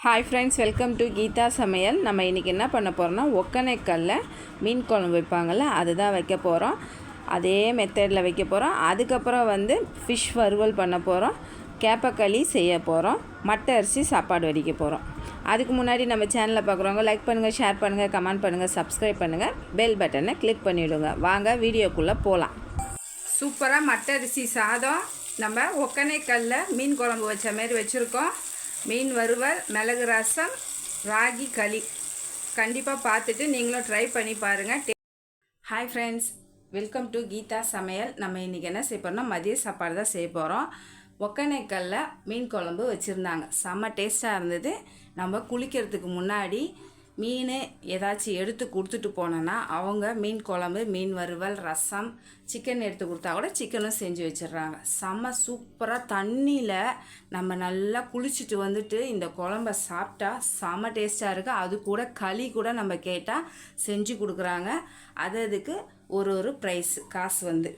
Hi friends welcome to Geetha Samayal நம்ம இன்றைக்கி என்ன பண்ண போகிறோம்னா ஒக்கனைக்கல்ல மீன் குழம்பு வைப்பாங்கள்ல அதுதான் வைக்க போகிறோம் அதே மெத்தடில் வைக்க போகிறோம் அதுக்கப்புறம் வந்து ஃபிஷ் வறுவல் பண்ண போகிறோம் கேப்பக்களி செய்ய போகிறோம் மட்டை அரிசி சாப்பாடு வடிக்க போகிறோம் அதுக்கு முன்னாடி நம்ம சேனலில் பார்க்குறவங்க லைக் பண்ணுங்கள் ஷேர் பண்ணுங்கள் கமெண்ட் பண்ணுங்கள் சப்ஸ்கிரைப் பண்ணுங்கள் பெல் பட்டனை கிளிக் பண்ணிவிடுங்க வாங்க வீடியோக்குள்ளே போகலாம் சூப்பராக மட்டை அரிசி சாதம். நம்ம ஒக்கனைக்கல்ல மீன் குழம்பு வச்ச மாரி வச்சுருக்கோம். மீன் வறுவல் மிளகு ரசம் ராகி களி. கண்டிப்பாக பார்த்துட்டு நீங்களும் ட்ரை பண்ணி பாருங்கள் hi friends welcome to Geetha Samayal. நம்ம இன்றைக்கி என்ன செய்ய போகிறோம்னா மதிய சாப்பாடு தான் செய்ய போகிறோம் ஒக்கனைக்கல்ல மீன் குழம்பு வச்சுருந்தாங்க. செம்ம டேஸ்ட்டாக இருந்தது. நம்ம குளிக்கிறதுக்கு முன்னாடி மீன் ஏதாச்சும் எடுத்து கொடுத்துட்டு போனோன்னா அவங்க மீன் குழம்பு மீன் வறுவல் ரசம் சிக்கன் எடுத்து கொடுத்தா கூட சிக்கனும் செஞ்சு வச்சிடுறாங்க. செம்ம சூப்பராக தண்ணியில் நம்ம நல்லா குளிச்சுட்டு வந்துட்டு இந்த குழம்ப சாப்பிட்டா செம டேஸ்ட்டாக இருக்குது அது கூட களி கூட நம்ம கேட்டால் செஞ்சு கொடுக்குறாங்க. அது அதுக்கு ஒரு ஒரு ப்ரைஸ் காசு வந்து.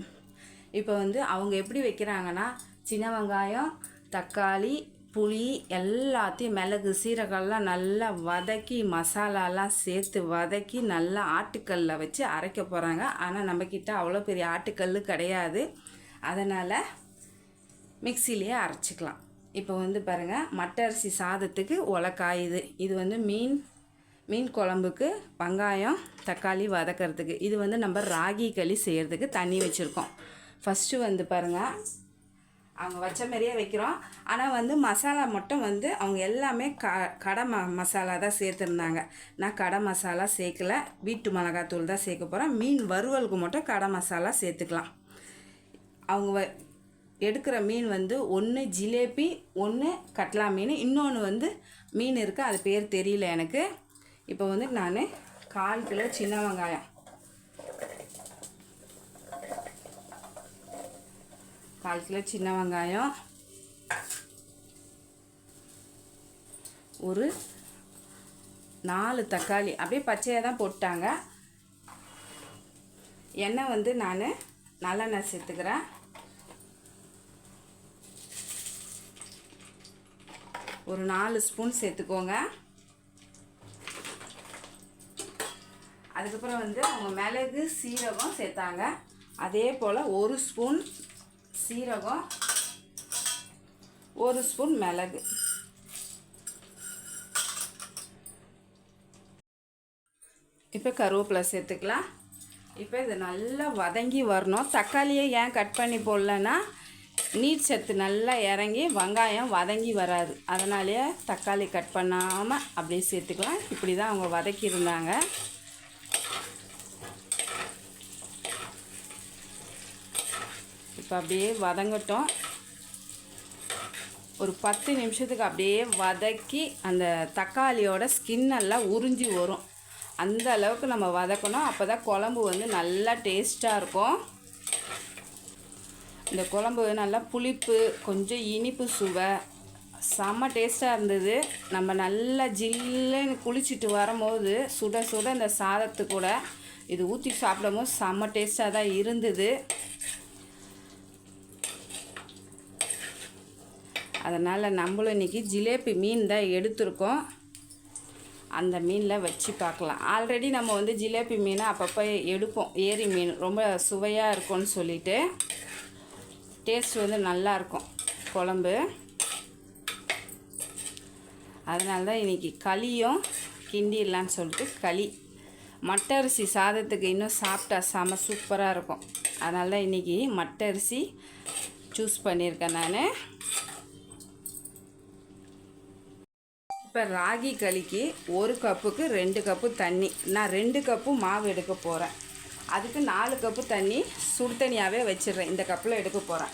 இப்போ வந்து அவங்க எப்படி வைக்கிறாங்கன்னா சின்ன வெங்காயம் தக்காளி புளி எல்லாத்தையும் மிளகு சீரகம்லாம் நல்லா வதக்கி மசாலாலாம் சேர்த்து வதக்கி நல்லா ஆட்டுக்கல்ல வச்சு அரைக்க போகிறாங்க ஆனால் நம்மக்கிட்ட அவ்வளோ பெரிய ஆட்டுக்கல் கிடையாது. அதனால் மிக்சிலேயே அரைச்சிக்கலாம். இப்போ வந்து பாருங்கள் மட்டை அரிசி சாதத்துக்கு ஒலை இது. வந்து மீன் மீன் குழம்புக்கு வெங்காயம் தக்காளி வதக்கிறதுக்கு. இது வந்து நம்ம ராகி களி செய்கிறதுக்கு தண்ணி வச்சுருக்கோம். ஃபஸ்ட்டு வந்து பாருங்கள் அவங்க வச்ச மாதிரியே வைக்கிறோம். ஆனால் வந்து மசாலா மட்டும் வந்து அவங்க எல்லாமே க கடை ம மசாலா தான் சேர்த்துருந்தாங்க. நான் கடை மசாலா சேர்க்கல. வீட்டு மிளகாத்தூள் தான் சேர்க்க போகிறேன் மீன் வறுவலுக்கு மட்டும் கடை மசாலா சேர்த்துக்கலாம். அவங்க வ எடுக்கிற மீன் வந்து ஒன்று ஜிலேபி ஒன்று கட்லா மீன். இன்னொன்று வந்து மீன் இருக்குது அது பேர் தெரியல எனக்கு. இப்போ வந்து நான் கால் கிலோ சின்ன வெங்காயம். கால் கிலோ சின்ன வெங்காயம். ஒரு நாலு தக்காளி. அப்படியே பச்சையாக தான் போட்டாங்க. எண்ணெய் வந்து நான் நல்லெண்ணெய் சேர்த்துக்கிறேன். ஒரு நாலு ஸ்பூன் சேர்த்துக்கோங்க. அதுக்கப்புறம் வந்து அவங்க மிளகு சீரகம் சேர்த்தாங்க. அதே போல் ஒரு ஸ்பூன் சீரகம் ஒரு ஸ்பூன் மிளகு. இப்போ கருவேப்பிலை சேர்த்துக்கலாம். இப்போ இது நல்லா வதங்கி வரணும். தக்காளியை ஏன் கட் பண்ணி போடலன்னா நீர் சத்து நல்லா இறங்கி வெங்காயம் வதங்கி வராது. அதனாலேயே தக்காளி கட் பண்ணாமல் அப்படியே சேர்த்துக்கலாம். இப்படி தான் அவங்க வதக்கியிருந்தாங்க. இப்போ அப்படியே வதங்கட்டும். ஒரு பத்து நிமிஷத்துக்கு அப்படியே வதக்கி அந்த தக்காளியோட ஸ்கின் எல்லாம் உறிஞ்சி வரும். அந்த அளவுக்கு நம்ம வதக்கணும். அப்போ தான் குழம்பு வந்து நல்லா டேஸ்ட்டாக இருக்கும். இந்த குழம்பு நல்லா புளிப்பு கொஞ்சம் இனிப்பு சுவை. செம்ம டேஸ்ட்டாக இருந்தது. நம்ம நல்லா ஜில்லுன்னு குளிச்சுட்டு வரும்போது சுட சுட இந்த சாதத்து கூட இது ஊற்றி சாப்பிடும்போது செம்ம டேஸ்ட்டாக தான் இருந்தது. அதனால் நம்மளும் இன்றைக்கி ஜிலேபி மீன் தான் எடுத்திருக்கோம். அந்த மீனில் வச்சு பார்க்கலாம். ஆல்ரெடி நம்ம வந்து ஜிலேபி மீனை அப்பப்போ எடுப்போம். ஏரி மீன் ரொம்ப சுவையாக இருக்கும்னு சொல்லிட்டு. டேஸ்ட் வந்து நல்லாயிருக்கும் குழம்பு. அதனால தான் இன்றைக்கி களியும் கிண்டிடலான்னு சொல்லிட்டு களி. மட்டரிசி சாதத்துக்கு இன்னும் சாப்பிட்டா செம சூப்பராக இருக்கும். அதனால தான் இன்றைக்கி மட்டரிசி சூஸ் பண்ணியிருக்கேன் நான். இப்போ ராகி களிக்கு ஒரு கப்புக்கு ரெண்டு கப்பு தண்ணி. நான் ரெண்டு கப்பு மாவு எடுக்க போகிறேன் அதுக்கு நாலு கப்பு தண்ணி சுடு தண்ணியாகவே வச்சிடுறேன். இந்த கப்பில் எடுக்க போகிறேன்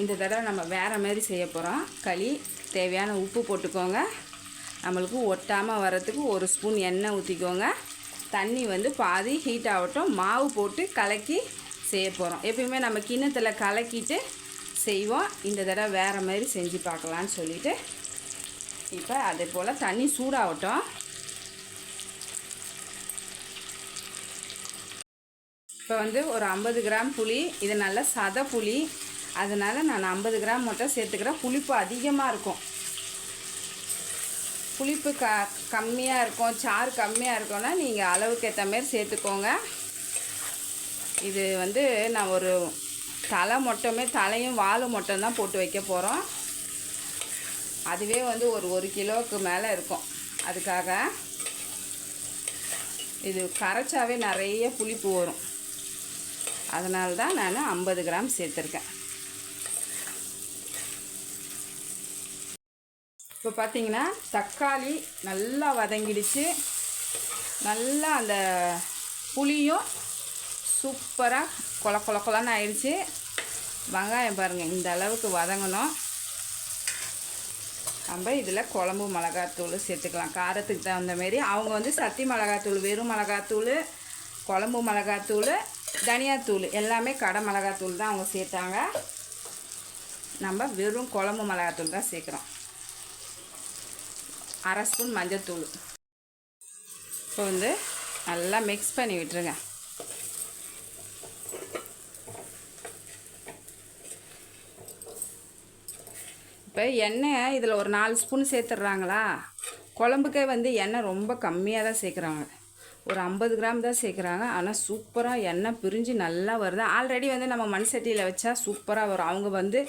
இந்த தடவை நம்ம வேறு மாதிரி செய்ய போகிறோம் களி தேவையான உப்பு போட்டுக்கோங்க. நம்மளுக்கு ஒட்டாமல் வரத்துக்கு ஒரு ஸ்பூன் எண்ணெய் ஊற்றிக்கோங்க தண்ணி வந்து பாதி ஹீட் ஆகட்டும். மாவு போட்டு கலக்கி செய்ய போகிறோம் எப்பயுமே நம்ம கிண்ணத்தில் கலக்கிட்டு செய்வோம். இந்த தடவை வேறு மாதிரி செஞ்சு பார்க்கலான்னு சொல்லிவிட்டு இப்போ அதே போல் தண்ணி சூடாகட்டும். இப்போ வந்து ஒரு ஐம்பது கிராம் புளி இது நல்ல சத புளி. அதனால் நான் ஐம்பது கிராம் மட்டும் சேர்த்துக்கிறேன். புளிப்பு அதிகமாக இருக்கும். புளிப்பு க கம்மியாக இருக்கும் சாறு கம்மியாக இருக்கும்னா நீங்கள் அளவுக்கு ஏற்ற மாரி சேர்த்துக்கோங்க. இது வந்து நான் ஒரு தலை மொட்டமே தலையும் வாலும் மட்டும் தான் போட்டு வைக்க போகிறோம். அதுவே வந்து ஒரு ஒரு கிலோவுக்கு மேலே இருக்கும். அதுக்காக இது கரைச்சாவே நிறைய புளிப்பு வரும். அதனால தான் நான் ஐம்பது கிராம் சேர்த்துருக்கேன். இப்போ பார்த்தீங்கன்னா தக்காளி நல்லா வதங்கிடுச்சு. நல்லா அந்த புளியும் சூப்பராக கொல கொல கொலன்னு ஆயிடுச்சு வெங்காயம் பாருங்கள் இந்த அளவுக்கு வதங்கணும். நம்ம இதில் குழம்பு மிளகாத்தூள் சேர்த்துக்கலாம். காரத்துக்கு தகுந்த மாரி அவங்க வந்து சத்தி மிளகாத்தூள் வெறும் மிளகாத்தூள் குழம்பு மிளகாத்தூள் தனியாத்தூள் எல்லாமே கடை மிளகாத்தூள் தான் அவங்க சேர்த்தாங்க. நம்ம வெறும் குழம்பு மிளகாத்தூள் தான் சேர்க்குறோம். அரை ஸ்பூன் மஞ்சத்தூள். இப்போ வந்து நல்லா மிக்ஸ் பண்ணி விட்டுருங்க. இப்போ எண்ணெய் இதில் ஒரு நாலு ஸ்பூன் சேர்த்துட்றாங்களா? குழம்புக்கே வந்து எண்ணெய் ரொம்ப கம்மியாக தான் சேர்க்குறாங்க. ஒரு ஐம்பது கிராம் தான் சேர்க்குறாங்க. ஆனால் சூப்பராக எண்ணெய் பிரிஞ்சு நல்லா வருது. ஆல்ரெடி வந்து நம்ம மண் சட்டியில் வச்சா சூப்பராக வரும். அவங்க வந்து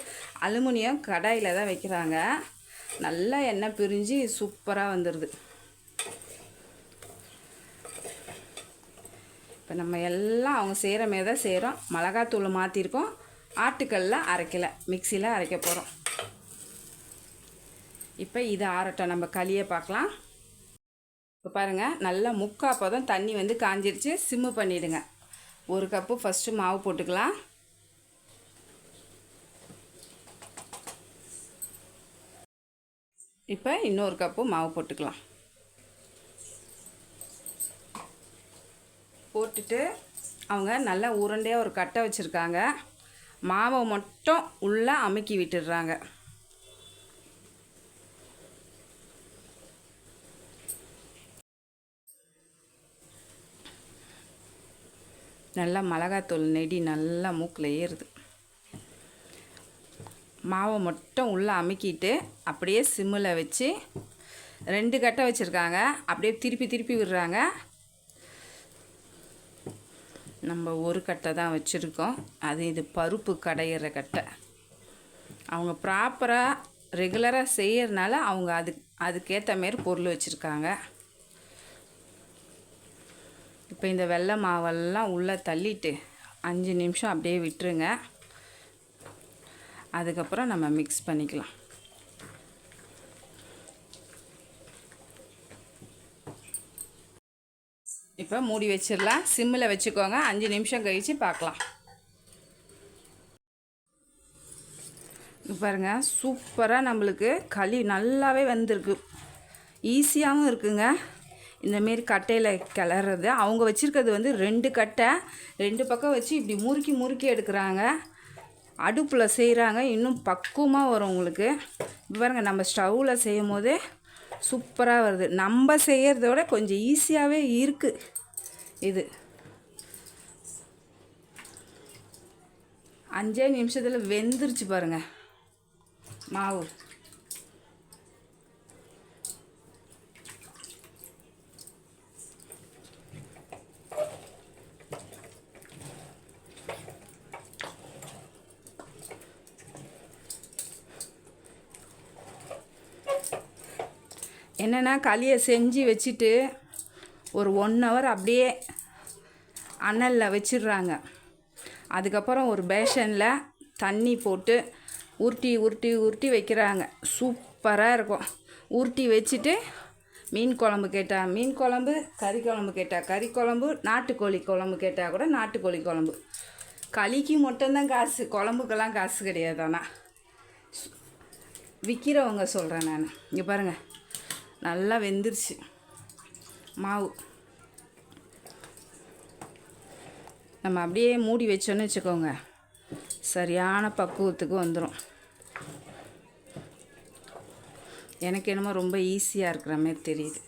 அலுமினியம் கடாயில் தான் வைக்கிறாங்க. நல்லா எண்ணெய் பிரிஞ்சு சூப்பராக வந்துடுது இப்போ நம்ம எல்லாம் அவங்க செய்கிற மாரி தான் செய்கிறோம் மிளகாத்தூள் மாற்றிருக்கோம் ஆட்டுக்கல்லில் அரைக்கலை. மிக்சியில் அரைக்க போகிறோம் இப்போ இது ஆறட்டும். நம்ம களியை பார்க்கலாம் இப்போ பாருங்கள் நல்லா முக்கா பதம் தண்ணி வந்து காஞ்சிருச்சு. சிம்மு பண்ணிவிடுங்க ஒரு கப்பு ஃபஸ்ட்டு மாவு போட்டுக்கலாம். இப்போ இன்னொரு கப்பு மாவு போட்டுக்கலாம். போட்டுட்டு அவங்க நல்லா உருண்டையாக ஒரு கட்டை வச்சுருக்காங்க. மாவை மட்டும் உள்ளே அமுக்கி விட்டுடுறாங்க. நல்லா மிளகாத்தூள் நெடி நல்லா மூக்கில் ஏறுது. மாவை மட்டும் உள்ளே அமுக்கிட்டு அப்படியே சிம்மில் வச்சு ரெண்டு கட்டை வச்சுருக்காங்க. அப்படியே திருப்பி திருப்பி விடுறாங்க. நம்ம ஒரு கட்டை தான் வச்சுருக்கோம். அது இது பருப்பு கடையிற கட்டை. அவங்க ப்ராப்பராக ரெகுலராக செய்யறதுனால அவங்க அது அதுக்கேற்ற மாரி பொருள் வச்சுருக்காங்க. இப்போ இந்த வெள்ளை மாவெல்லாம் உள்ளே தள்ளிட்டு அஞ்சு நிமிஷம் அப்படியே விட்டுருங்க. அதுக்கப்புறம் நம்ம மிக்ஸ் பண்ணிக்கலாம். இப்போ மூடி வச்சிடலாம். சிம்மில் வச்சுக்கோங்க. அஞ்சு நிமிஷம் கழித்து பார்க்கலாம். பாருங்க. சூப்பராக நம்மளுக்கு களி நல்லாவே வந்திருக்கு. ஈஸியாகவும் இருக்குங்க. இந்தமாரி கட்டையில் கிளறது அவங்க வச்சுருக்கிறது வந்து ரெண்டு கட்டை. ரெண்டு பக்கம் வச்சு இப்படி முறுக்கி முறுக்கி எடுக்கிறாங்க. அடுப்பில் செய்கிறாங்க இன்னும் பக்குவமாக வரும் உங்களுக்கு. இப்ப பாருங்க நம்ம ஸ்டவ்வில் செய்யும் போதே சூப்பராக வருது. நம்ம செய்கிறத விட கொஞ்சம் ஈஸியாகவே இருக்குது இது. அஞ்சே நிமிஷத்தில் வெந்துருச்சு பாருங்க. மாவு. என்னென்னா களியை செஞ்சு வச்சுட்டு ஒரு ஒன் ஹவர் அப்படியே அனலில் வச்சிடுறாங்க. அதுக்கப்புறம் ஒரு பேஷனில் தண்ணி போட்டு உருட்டி உருட்டி உருட்டி வைக்கிறாங்க. சூப்பராக இருக்கும். உருட்டி வச்சுட்டு மீன் குழம்பு கேட்டால் மீன் குழம்பு கறி குழம்பு கேட்டால் கறி குழம்பு நாட்டுக்கோழி குழம்பு கேட்டால் கூட நாட்டுக்கோழி குழம்பு. களிக்கு மட்டும்தான் காசு குழம்புக்கெல்லாம் காசு கிடையாது ஆனால் விற்கிறவங்க சொல்கிறேன் நான். இங்கே பாருங்கள் நல்லா வெந்துருச்சு. மாவு. நம்ம அப்படியே மூடி வச்சோன்னு வச்சுக்கோங்க. சரியான பக்குவத்துக்கு வந்துடும் எனக்கு என்னமோ ரொம்ப ஈஸியாக இருக்கிற மாதிரி தெரியுது.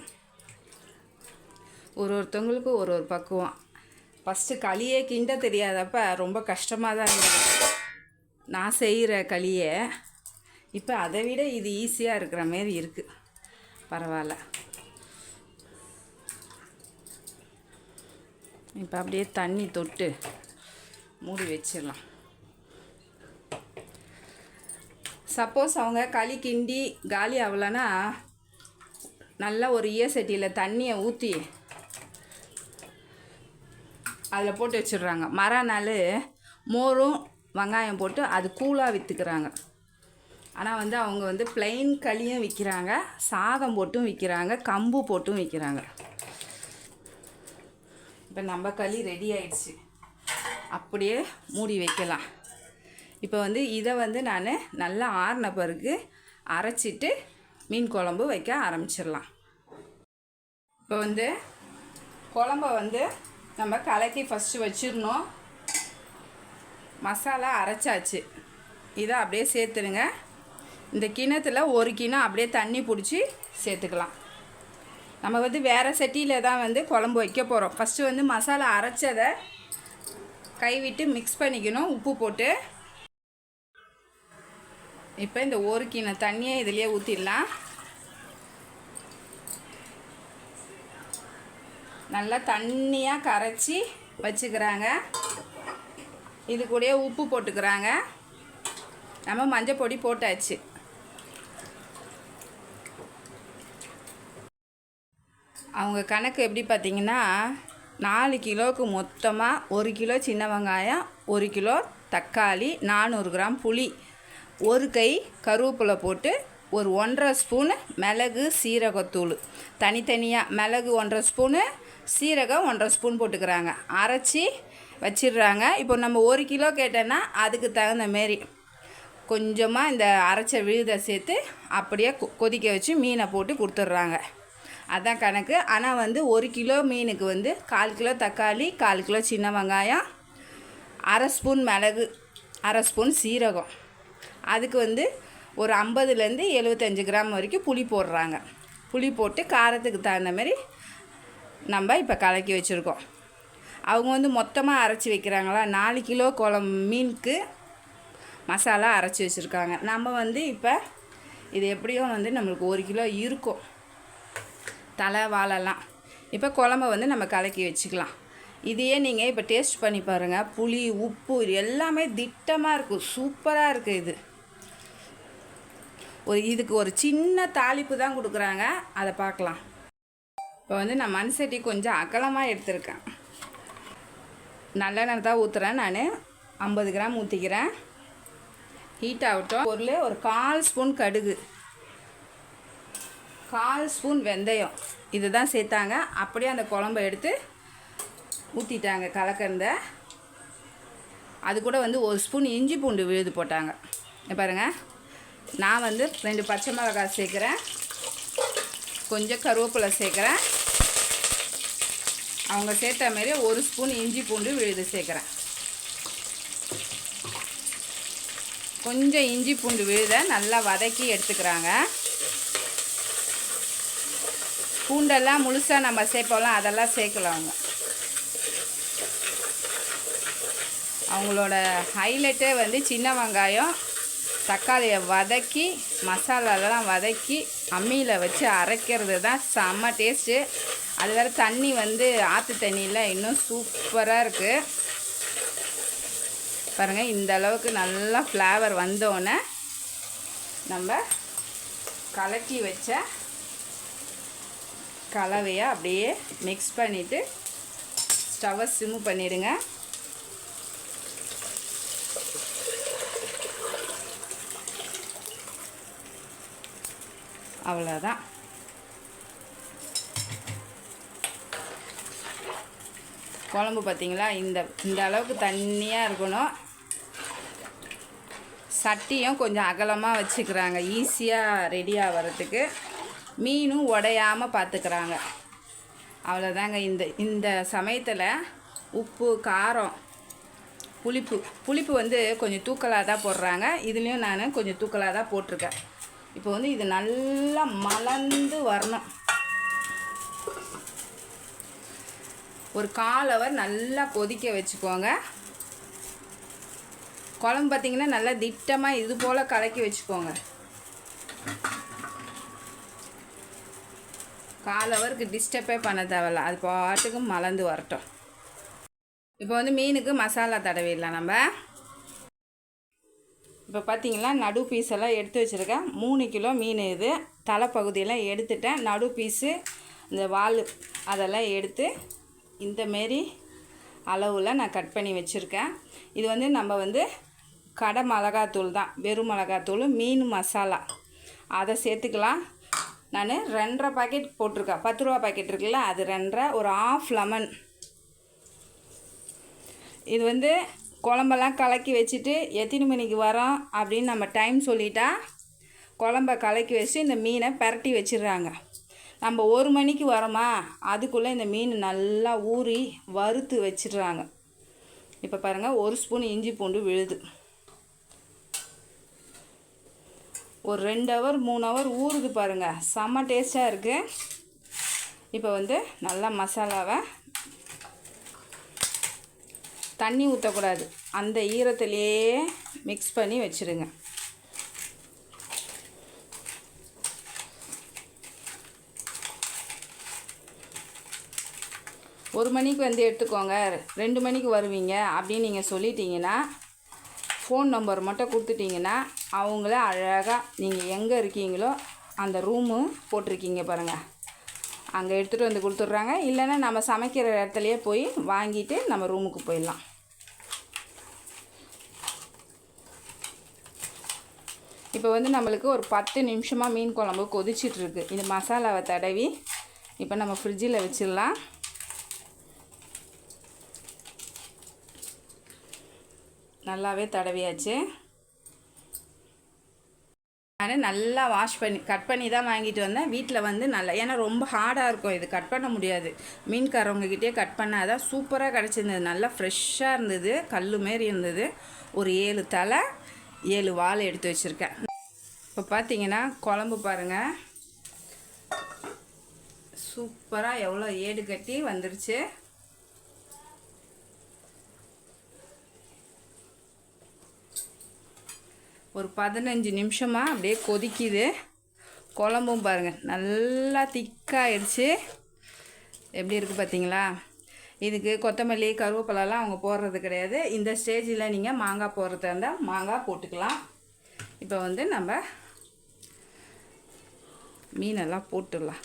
ஒரு ஒருத்தவங்களுக்கும் ஒரு ஒரு பக்குவம். ஃபஸ்ட்டு களியே கிண்ட தெரியாதப்ப ரொம்ப கஷ்டமாக தான் இருந்தது. நான் செய்கிற களியை இப்போ அதை விட இது ஈஸியாக இருக்கிற மாரி இருக்குது பரவாயில்ல. இப்போ அப்படியே தண்ணி தொட்டு மூடி வச்சிடலாம். சப்போஸ் அவங்க களி கிண்டி காலி ஆகலைன்னா நல்லா ஒரு ஈய சட்டியில் தண்ணியை ஊற்றி அதில் போட்டு வச்சிடுறாங்க. மறுநாள் மோரும் வெங்காயம் போட்டு அது கூலாக விற்றுக்கிறாங்க ஆனால் வந்து அவங்க வந்து பிளெயின் களியும் விற்கிறாங்க சாதம் போட்டும் விற்கிறாங்க கம்பு போட்டும் விற்கிறாங்க இப்போ நம்ம களி ரெடி ஆயிடுச்சு. அப்படியே மூடி வைக்கலாம். இப்போ வந்து இதை வந்து நான் நல்லா ஆறின பிறகு அரைச்சிட்டு மீன் குழம்பு வைக்க ஆரம்பிச்சிடலாம். இப்போ வந்து குழம்ப வந்து நம்ம கலக்கி ஃபஸ்ட்டு வச்சிடணும். மசாலா அரைச்சாச்சு. இதை அப்படியே சேர்த்துடுங்க. இந்த கிணத்துல ஒரு கிணம் அப்படியே தண்ணி பிடிச்சி சேர்த்துக்கலாம். நம்ம வந்து வேறு சட்டியில் தான் வந்து குழம்பு வைக்க போகிறோம் ஃபஸ்ட்டு வந்து மசாலா அரைச்சதை கைவிட்டு மிக்ஸ் பண்ணிக்கணும். உப்பு போட்டு. இப்போ இந்த ஒரு கிணம் தண்ணியை இதுலேயே ஊற்றிடலாம் நல்லா தண்ணியாக கரைச்சி வச்சுக்கிறாங்க. இது கூடயே உப்பு போட்டுக்கிறாங்க. நம்ம மஞ்சள் பொடி போட்டாச்சு. அவங்க கணக்கு எப்படி பார்த்தீங்கன்னா நாலு கிலோவுக்கு மொத்தமாக ஒரு கிலோ சின்ன வெங்காயம் ஒரு கிலோ தக்காளி நானூறு கிராம் புளி. ஒரு கை கருவேப்பிலை போட்டு ஒரு ஒன்றரை ஸ்பூனு மிளகு சீரகத்தூள். தனித்தனியாக மிளகு ஒன்றரை ஸ்பூனு சீரகம் ஒன்றரை ஸ்பூன் போட்டுக்கிறாங்க. அரைச்சி வச்சிடுறாங்க. இப்போ நம்ம ஒரு கிலோ கேட்டோன்னா அதுக்கு தகுந்த மாரி கொஞ்சமாக இந்த அரைச்ச விழுதை சேர்த்து அப்படியே கொ- கொதிக்க வச்சு மீனை போட்டு கொடுத்துட்றாங்க. அதான் கணக்கு. ஆனால் வந்து ஒரு கிலோ மீனுக்கு வந்து கால் கிலோ தக்காளி கால் கிலோ சின்ன வெங்காயம் அரை ஸ்பூன் மிளகு அரை ஸ்பூன் சீரகம். அதுக்கு வந்து ஒரு ஐம்பதுலேருந்து எழுபத்தஞ்சு கிராம் வரைக்கும் புளி போடுறாங்க. புளி போட்டு காரத்துக்கு தகுந்த மாதிரி நம்ம இப்போ கலக்கி வச்சுருக்கோம். அவங்க வந்து மொத்தமாக அரைச்சி வைக்கிறாங்களா? நாலு கிலோ குழம்பு மீனுக்கு மசாலா அரைச்சி வச்சுருக்காங்க. நம்ம வந்து இப்போ இது எப்படியும் வந்து நம்மளுக்கு ஒரு கிலோ இருக்கும். தலை வாழெல்லாம் இப்போ குழம்ப வந்து நம்ம கலக்கி வச்சுக்கலாம். இதையே நீங்கள் இப்போ டேஸ்ட் பண்ணி பாருங்கள் புளி உப்பு எல்லாமே திட்டமாக இருக்கும். சூப்பராக இருக்குது இது. ஒரு இதுக்கு ஒரு சின்ன தாளிப்பு தான் கொடுக்குறாங்க. அதை பார்க்கலாம். இப்போ வந்து நான் மண் சட்டி கொஞ்சம் அகலமாக எடுத்திருக்கேன். நல்லெண்ணெய் தான் ஊற்றுறேன் நான். ஐம்பது கிராம் ஊற்றிக்கிறேன் ஹீட் ஆகட்டும். பொருள் ஒரு கால் ஸ்பூன் கடுகு. கால் ஸ்பூன் வெந்தயம். இதுதான் சேர்த்தாங்க. அப்படியே அந்த குழம்ப எடுத்து ஊற்றிட்டாங்க கலக்கறத. அது கூட வந்து ஒரு ஸ்பூன் இஞ்சி பூண்டு விழுது போட்டாங்க. பாருங்கள் பாருங்க. நான் வந்து ரெண்டு பச்சை மிளகாய் சேர்க்குறேன். கொஞ்சம் கருவேப்பிலை சேர்க்குறேன். அவங்க சேர்த்த மாரி ஒரு ஸ்பூன் இஞ்சி பூண்டு விழுது சேர்க்குறேன். கொஞ்சம் இஞ்சி பூண்டு விழுதை நல்லா வதக்கி எடுத்துக்கிறாங்க. பூண்டெல்லாம் முழுசாக நம்ம சேர்ப்போம்லாம் அதெல்லாம் சேர்க்கலாம் அவங்க. அவங்களோட ஹைலைட்டே வந்து சின்ன வெங்காயம் தக்காளியை வதக்கி மசாலாலெலாம் வதக்கி அம்மியில் வச்சு அரைக்கிறது தான் செம்ம டேஸ்ட்டு அது வேறு தண்ணி வந்து ஆற்று தண்ணியில் இன்னும் சூப்பராக இருக்குது பாருங்கள் இந்த அளவுக்கு நல்லா ஃப்ளேவர் வந்தோடனே நம்ம கலக்கி வச்ச கலவையை அப்படியே மிக்ஸ் பண்ணிவிட்டு ஸ்டவ்வை சிம்மு பண்ணிடுங்க. அவ்வளோதான் குழம்பு பார்த்தீங்களா? இந்த இந்த அளவுக்கு தண்ணியாக இருக்கணும். சட்டியும் கொஞ்சம் அகலமாக வச்சுக்கிறாங்க. ஈஸியாக ரெடி ஆகிறதுக்கு மீனும் உடையாமல் பார்த்துக்கிறாங்க அவ்வளோதாங்க இந்த இந்த சமயத்தில் உப்பு காரம் புளிப்பு புளிப்பு வந்து கொஞ்சம் தூக்கலாக தான் போடுறாங்க. இதுலேயும் நான் கொஞ்சம் தூக்கலாக தான் போட்டிருக்கேன். இப்போ வந்து இது நல்லா மலர்ந்து வரணும். ஒரு கால் அவர் நல்லா கொதிக்க வச்சுக்கோங்க. குழம்பு பார்த்திங்கன்னா நல்லா திட்டமாக இது போல் கலக்கி வச்சுக்கோங்க. கால் ஹவருக்கு டிஸ்டர்பே பண்ண தேவையில்ல. அது பாட்டுக்கு மலர்ந்து வரட்டும். இப்போ வந்து மீனுக்கு மசாலா தடவிடலாம் நம்ம. இப்போ பார்த்தீங்களா நடு பீஸ் எல்லாம் எடுத்து வச்சுருக்கேன். மூணு கிலோ மீன் இது. தலைப்பகுதியெல்லாம் எடுத்துட்டேன். நடு பீஸு இந்த வால் அதெல்லாம் எடுத்து இந்த மாரி அளவில் நான் கட் பண்ணி வச்சுருக்கேன். இது வந்து நம்ம வந்து கடை மிளகாத்தூள் தான். வெறும் மிளகாத்தூள் மீன் மசாலா. அதை சேர்த்துக்கலாம். நான் ரெண்டரை பாக்கெட் போட்டிருக்கேன் பத்து ரூபா பாக்கெட் இருக்குல்ல அது ரெண்டரை ஒரு ஆஃப் லெமன் இது வந்து குழம்பெல்லாம் கலக்கி வச்சுட்டு எத்தனை மணிக்கு வரோம் அப்படின்னு நம்ம டைம் சொல்லிட்டா குழம்ப கலக்கி வச்சு இந்த மீனை பரட்டி வச்சிடுறாங்க. நம்ம ஒரு மணிக்கு வரோமா? அதுக்குள்ளே இந்த மீன் நல்லா ஊறி வறுத்து வச்சிடுறாங்க. இப்போ பாருங்கள் ஒரு ஸ்பூன் இஞ்சி பூண்டு விழுது. ஒரு ரெண்டு ஹவர் மூணு ஹவர் ஊறுது பாருங்கள் செம்ம டேஸ்ட்டாக இருக்குது இப்போ வந்து நல்லா மசாலாவை தண்ணி ஊற்றக்கூடாது அந்த ஈரத்துலேயே மிக்ஸ் பண்ணி வச்சுருங்க. ஒரு மணிக்கு வந்து எடுத்துக்கோங்க. ரெண்டு மணிக்கு வருவீங்க அப்படின்னு நீங்கள் சொல்லிட்டீங்கன்னா ஃபோன் நம்பர் மட்டும் கொடுத்துட்டிங்கன்னா அவங்கள அழகாக நீங்கள் எங்கே இருக்கீங்களோ அந்த ரூமு போட்டிருக்கீங்க பாருங்கள் அங்கே எடுத்துகிட்டு வந்து கொடுத்துட்றாங்க. இல்லைன்னா நம்ம சமைக்கிற இடத்துலையே போய் வாங்கிட்டு நம்ம ரூமுக்கு போயிடலாம். இப்போ வந்து நம்மளுக்கு ஒரு பத்து நிமிஷமாக மீன் குழம்பு கொதிச்சிட்ருக்கு இந்த மசாலாவை தடவி இப்போ நம்ம ஃப்ரிட்ஜில் வச்சிடலாம். நல்லாவே தடவியாச்சு. நான் நல்லா வாஷ் பண்ணி கட் பண்ணி தான் வாங்கிட்டு வந்தேன். வீட்டில் வந்து நல்லா ஏன்னா ரொம்ப ஹார்டாக இருக்கும். இது கட் பண்ண முடியாது. மீன்காரவங்ககிட்டே கட் பண்ணால் தான் சூப்பராக கிடச்சிருந்தது. நல்லா ஃப்ரெஷ்ஷாக இருந்தது. கல் மாரி இருந்தது. ஒரு ஏழு தலை ஏழு வாழை எடுத்து வச்சுருக்கேன். இப்போ பார்த்தீங்கன்னா குழம்பு பாருங்கள் சூப்பராக எவ்வளோ ஏடு கட்டி வந்துருச்சு. ஒரு பதினஞ்சு நிமிஷமாக அப்படியே கொதிக்குது. குழம்பும் பாருங்கள் நல்லா திக்காகிடுச்சு எப்படி இருக்குது பார்த்தீங்களா? இதுக்கு கொத்தமல்லி கருவேப்பிலலாம் அவங்க போடுறது கிடையாது. இந்த ஸ்டேஜில் நீங்கள் மாங்காய் போடுறதா இருந்தால் மாங்காய் போட்டுக்கலாம். இப்போ வந்து நம்ம மீனெல்லாம் போட்டுடலாம்.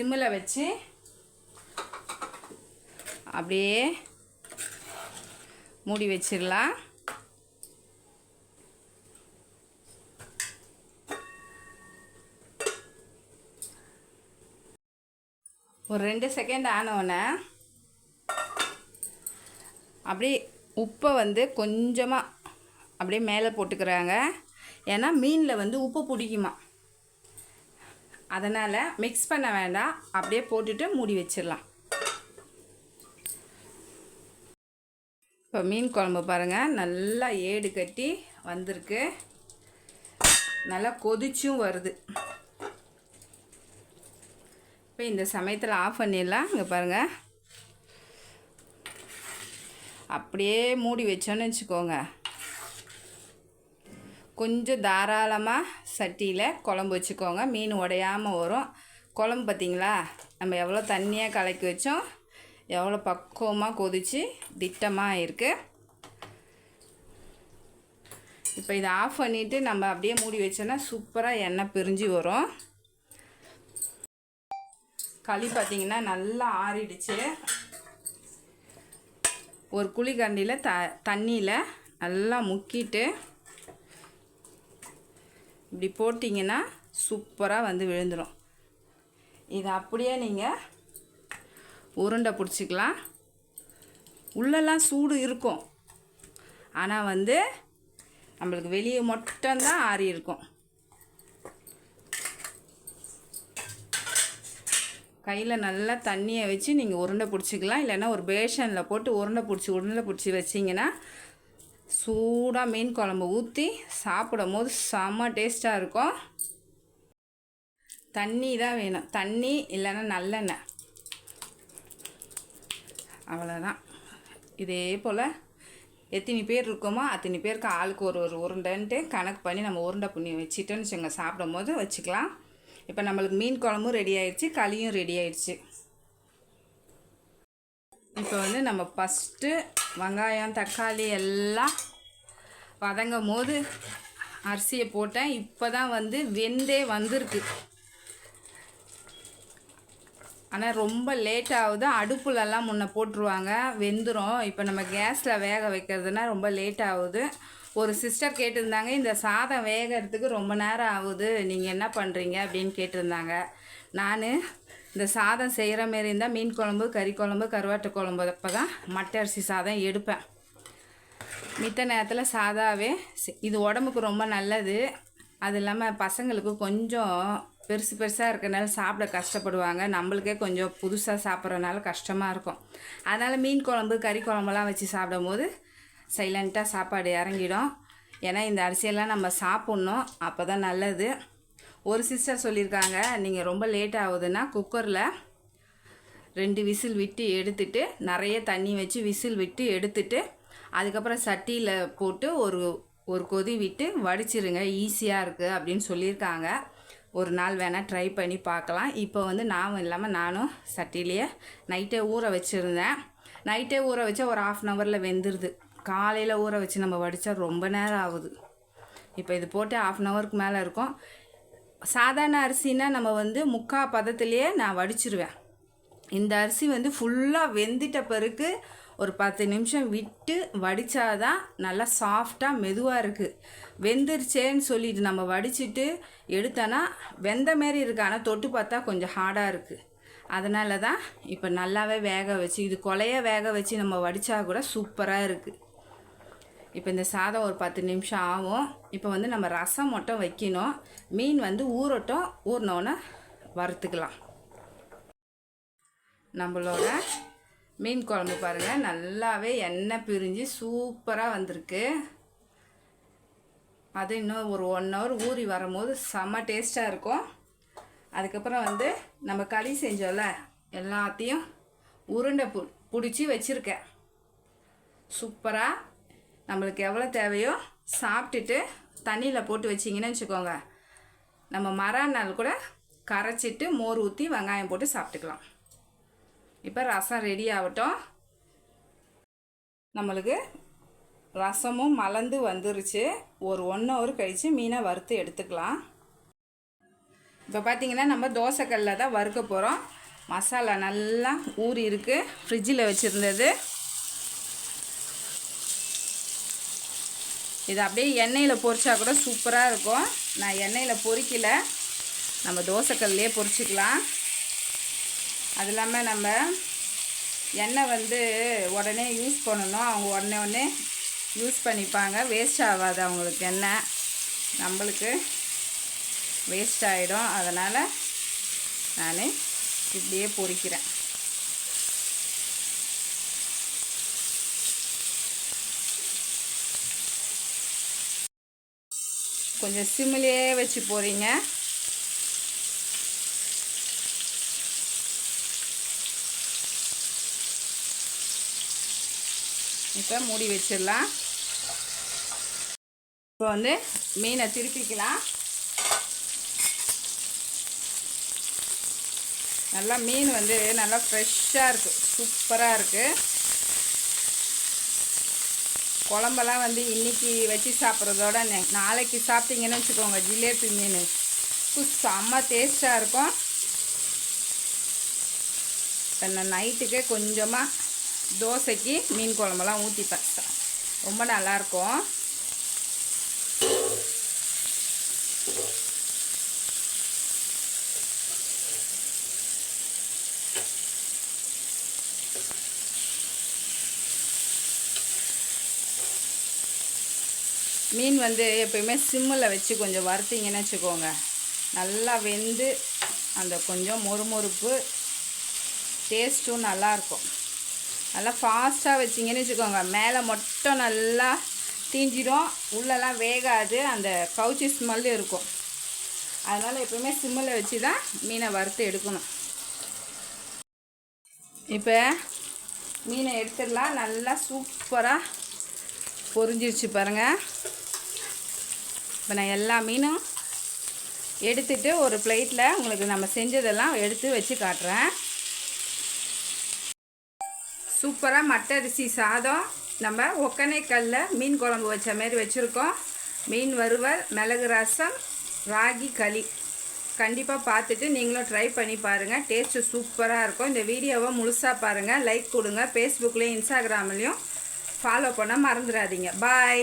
சிம்மில் வச்சு அப்படியே மூடி வச்சிடலாம். ஒரு ரெண்டு செகண்ட் ஆனவுடனே அப்படியே உப்பை வந்து கொஞ்சமாக அப்படியே மேலே போட்டுக்கிறாங்க. ஏன்னா மீனில் வந்து உப்பு பிடிக்குமா? அதனால் மிக்ஸ் பண்ண வேண்டாம். அப்படியே போட்டுட்டு மூடி வச்சிடலாம். இப்போ மீன் குழம்பு பாருங்கள் நல்லா ஏடு கட்டி வந்திருக்கு. நல்லா கொதிச்சும் வருது. இப்போ இந்த சமயத்தில் ஆஃப் பண்ணிடலாம். இங்கே பாருங்கள் அப்படியே மூடி வச்சோன்னு வச்சுக்கோங்க. கொஞ்சம் தாராளமாக சட்டியில் குழம்பு வச்சுக்கோங்க. மீன் உடையாமல் வரும். குழம்பு பார்த்திங்களா நம்ம எவ்வளோ தண்ணியாக கலக்கி வச்சோம் எவ்வளோ பக்குவமாக கொதித்து திட்டமாக இருக்குது இப்போ இதை ஆஃப் பண்ணிவிட்டு நம்ம அப்படியே மூடி வச்சோன்னா சூப்பராக எண்ணெய் பிரிஞ்சு வரும். களி பார்த்திங்கன்னா நல்லா ஆறிடுச்சு. ஒரு குழிக்கண்டியில் த தண்ணியில் நல்லா முக்கிட்டு இப்படி போட்டிங்கன்னா சூப்பராக வந்து விழுந்துடும் இதை அப்படியே நீங்கள் உருண்டை பிடிச்சிக்கலாம். உள்ளெல்லாம் சூடு இருக்கும். ஆனால் வந்து நம்மளுக்கு வெளியே மட்டும்தான் ஆறி இருக்கும். கையில் நல்லா தண்ணியை வச்சு நீங்கள் உருண்டை பிடிச்சிக்கலாம். இல்லைன்னா ஒரு பேஷனில் போட்டு உருண்டை பிடிச்சி உருண்டை பிடிச்சி வச்சிங்கன்னா சூடாக மீன் குழம்பு ஊற்றி சாப்பிடும் போது செம்ம டேஸ்ட்டாக இருக்கும். தண்ணி தான் வேணும். தண்ணி இல்லைன்னா நல்லெண்ணெய். அவ்வளோதான் இதே போல் எத்தனை பேர் இருக்கோமோ அத்தனை பேருக்கு ஆளுக்கு ஒரு ஒரு உருண்டைன்ட்டு கணக்கு பண்ணி நம்ம உருண்டை பண்ணி வச்சுட்டோன்னு வச்சுங்க சாப்பிடும் போது வச்சுக்கலாம். இப்போ நம்மளுக்கு மீன் குழம்பும் ரெடி ஆயிடுச்சு களியும் ரெடி ஆயிடுச்சு. இப்போ வந்து நம்ம ஃபஸ்ட்டு வெங்காயம் தக்காளி எல்லாம் வதங்கும் போது அரிசியை போட்டேன். இப்போ தான் வந்து வெந்தே வந்திருக்கு. ஆனால் ரொம்ப லேட் ஆகுது. அடுப்புலலாம் முன்ன போட்டுருவாங்க. வெந்துடும் இப்போ நம்ம கேஸில் வேக வைக்கிறதுனா ரொம்ப லேட் ஆகுது. ஒரு சிஸ்டர் கேட்டிருந்தாங்க இந்த சாதம் வேகிறதுக்கு ரொம்ப நேரம் ஆகுது. நீங்கள் என்ன பண்ணுறீங்க அப்படின்னு கேட்டிருந்தாங்க. நான் இந்த சாதம் செய்கிற மாரி இருந்தால் மீன் குழம்பு கறி குழம்பு கருவாட்டு குழம்பு. அப்போ தான் மட்டை அரிசி சாதம் எடுப்பேன். மித்த நேரத்தில் சாதாவே இது உடம்புக்கு ரொம்ப நல்லது. அது இல்லாமல் பசங்களுக்கு கொஞ்சம் பெருசு பெருசாக இருக்கிறனால சாப்பிட கஷ்டப்படுவாங்க. நம்மளுக்கே கொஞ்சம் புதுசாக சாப்பிட்றனால கஷ்டமாக இருக்கும். அதனால் மீன் குழம்பு கறி குழம்புலாம் வச்சு சாப்பிடும் போது சைலண்ட்டாக சாப்பாடு இறங்கிடும். ஏன்னா இந்த அரிசியெல்லாம் நம்ம சாப்பிட்ணும். அப்போ தான் நல்லது. ஒரு சிஸ்டர் சொல்லியிருக்காங்க நீங்கள் ரொம்ப லேட் ஆகுதுன்னா குக்கரில் ரெண்டு விசில் விட்டு எடுத்துட்டு நிறைய தண்ணி வச்சு விசில் விட்டு எடுத்துட்டு அதுக்கப்புறம் சட்டியில் போட்டு ஒரு ஒரு கொதி விட்டு வடிச்சிருங்க ஈஸியாக இருக்குது அப்படின்னு சொல்லியிருக்காங்க ஒரு நாள் வேணால் ட்ரை பண்ணி பார்க்கலாம். இப்போ வந்து நான் இல்லாமல் நானும் சட்டிலேயே நைட்டே ஊற வச்சுருந்தேன். நைட்டே ஊற வச்சா ஒரு ஆஃப் அன் ஹவரில் வெந்துடுது காலையில் ஊற வச்சு நம்ம வடித்தா ரொம்ப நேரம் ஆகுது. இப்போ இது போட்டு ஆஃப் அன் ஹவருக்கு மேலே இருக்கும். சாதாரண அரிசினா நம்ம வந்து முக்கா பதத்துலேயே நான் வடிச்சிருவேன். இந்த அரிசி வந்து ஃபுல்லாக வெந்துட்ட பிறகு ஒரு பத்து நிமிஷம் விட்டு வடித்தாதான் நல்லா சாஃப்டாக மெதுவாக இருக்குது வெந்துருச்சேன்னு சொல்லிட்டு நம்ம வடிச்சிட்டு எடுத்தோன்னா வெந்த மாரி இருக்குது ஆனால் தொட்டு பார்த்தா கொஞ்சம் ஹார்டாக இருக்குது அதனால தான் இப்போ நல்லாவே வேக வச்சு இது கொலையை வேக வச்சு நம்ம வடித்தா கூட சூப்பராக இருக்குது இப்போ இந்த சாதம் ஒரு பத்து நிமிஷம் ஆகும். இப்போ வந்து நம்ம ரசம் மட்டும் வைக்கணும். மீன் வந்து ஊறட்டும். ஊறினோன்னே வறுத்துக்கலாம். நம்மளோட மீன் குழம்பு பாருங்கள் நல்லாவே எண்ணெய் பிரிஞ்சு சூப்பராக வந்திருக்கு. அது இன்னும் ஒரு ஒன் ஹவர் ஊறி வரும்போது செம்ம டேஸ்ட்டாக இருக்கும். அதுக்கப்புறம் வந்து நம்ம களி செஞ்சோம்ல எல்லாத்தையும் உருண்டை பு பிடிச்சி வச்சுருக்கேன். சூப்பராக நம்மளுக்கு எவ்வளோ தேவையோ சாப்பிட்டுட்டு தண்ணியில் போட்டு வச்சிங்கன்னு வச்சுக்கோங்க. நம்ம மறாநாள் கூட கரைச்சிட்டு மோர் ஊற்றி வெங்காயம் போட்டு சாப்பிட்டுக்கலாம். இப்போ ரசம் ரெடி ஆகட்டும். நம்மளுக்கு ரசமும் மலர்ந்து வந்துருச்சு. ஒரு ஒன் ஹவர் கழித்து மீனை வறுத்து எடுத்துக்கலாம். இப்போ பார்த்தீங்கன்னா நம்ம தோசைக்கல்லில் தான் வறுக்க போகிறோம் மசாலா நல்லா ஊறி இருக்குது ஃப்ரிட்ஜில் வச்சுருந்தது. இது அப்படியே எண்ணெயில் பொரிச்சா கூட சூப்பராக இருக்கும். நான் எண்ணெயில் பொறிக்கலை நம்ம தோசைக்கல்லையே பொரிச்சிக்கலாம். அது இல்லாமல் நம்ம எண்ணெய் வந்து உடனே யூஸ் பண்ணணும். அவங்க உடனே உடனே யூஸ் பண்ணிப்பாங்க. வேஸ்ட் ஆகாது அவங்களுக்கு எண்ணெய். நம்மளுக்கு வேஸ்ட் ஆகிடும் அதனால் நான் இப்படியே பொறிக்கிறேன் கொஞ்சம் சிம்மிலே வச்சு போகிறீங்க இப்போ மூடி வச்சிடலாம். இப்போ வந்து மீனை திருப்பிக்கலாம். நல்லா மீன் வந்து நல்லா ஃப்ரெஷ்ஷாக இருக்குது சூப்பராக இருக்குது குழம்பெல்லாம் வந்து இன்னைக்கு வச்சு சாப்பிட்றதோட நாளைக்கு சாப்பிட்டீங்கன்னு வச்சுக்கோங்க ஜிலேபி மீன். செம்ம டேஸ்ட்டாக இருக்கும். இப்போ நான் நைட்டுக்கே கொஞ்சமாக தோசைக்கு மீன் குழம்பெல்லாம் ஊற்றிப்பேன் ரொம்ப நல்லாயிருக்கும் மீன் வந்து எப்பயுமே சிம்மில் வச்சு கொஞ்சம் வறுத்தீங்கன்னு வச்சுக்கோங்க. நல்லா வெந்து அந்த கொஞ்சம் மொறுமொறுப்பு டேஸ்ட்டும் நல்லாயிருக்கும். நல்லா ஃபாஸ்ட்டாக வச்சிங்கன்னு வச்சுக்கோங்க. மேலே மட்டும் நல்லா தீஞ்சிடும். உள்ளெல்லாம் வேகாது. அந்த கவுச்சி ஸ்மெல் இருக்கும். அதனால் எப்பயுமே சிம்மில் வச்சு தான் மீனை வறுத்து எடுக்கணும். இப்போ மீனை எடுத்துடலாம். நல்லா சூப்பராக பொரிஞ்சிருச்சு பாருங்கள் இப்போ நான் எல்லா மீனும் எடுத்துட்டு ஒரு பிளேட்டில் உங்களுக்கு நம்ம செஞ்சதெல்லாம் எடுத்து வச்சு காட்டுறேன். சூப்பராக மட்டை அரிசி சாதம். நம்ம ஒக்கனைக்கல்ல மீன் குழம்பு வச்ச மாரி வச்சுருக்கோம். மீன் வறுவல் மிளகு ரசம் ராகி களி. கண்டிப்பாக பார்த்துட்டு நீங்களும் ட்ரை பண்ணி பாருங்கள் டேஸ்ட்டு சூப்பராக இருக்கும். இந்த வீடியோவை முழுசாக பாருங்கள் லைக் கொடுங்க. ஃபேஸ்புக்லேயும் இன்ஸ்டாகிராம்லேயும் ஃபாலோ பண்ண மறந்துடாதீங்க. பாய்